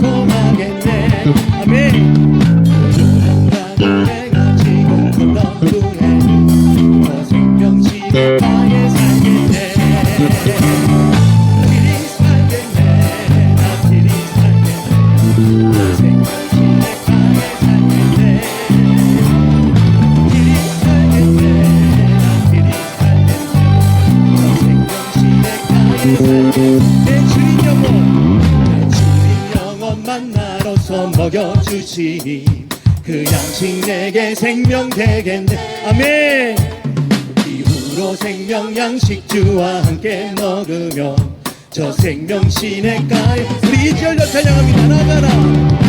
살겠네 내 주인 먹여주시니 그 양식 내게 생명 되겠네. 아멘. 이후로 생명 양식 주와 함께 먹으며 저 생명 시내가에 우리 이절로 찬양합니다. 나가라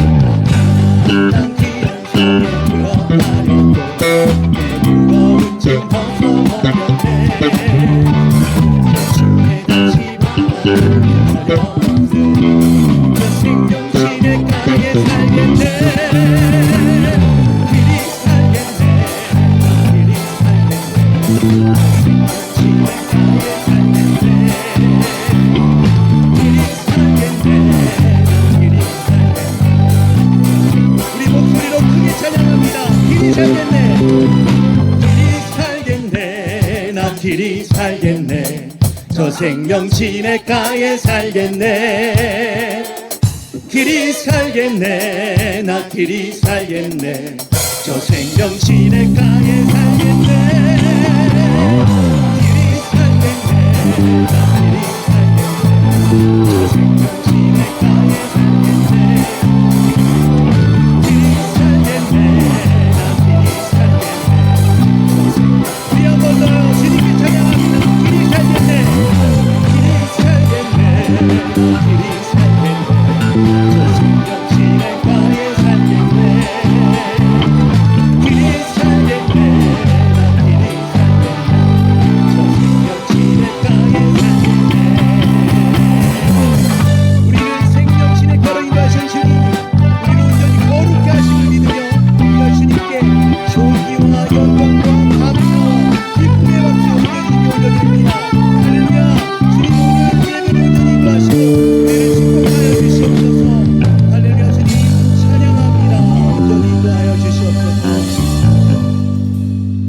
찬양합니다. 길이 살겠네. 길이 살겠네. 나 길이 살겠네. 저 생명 시내가에 살겠네. 길이 살겠네. 나 길이 살겠네. 저 생명 시내가에 살겠네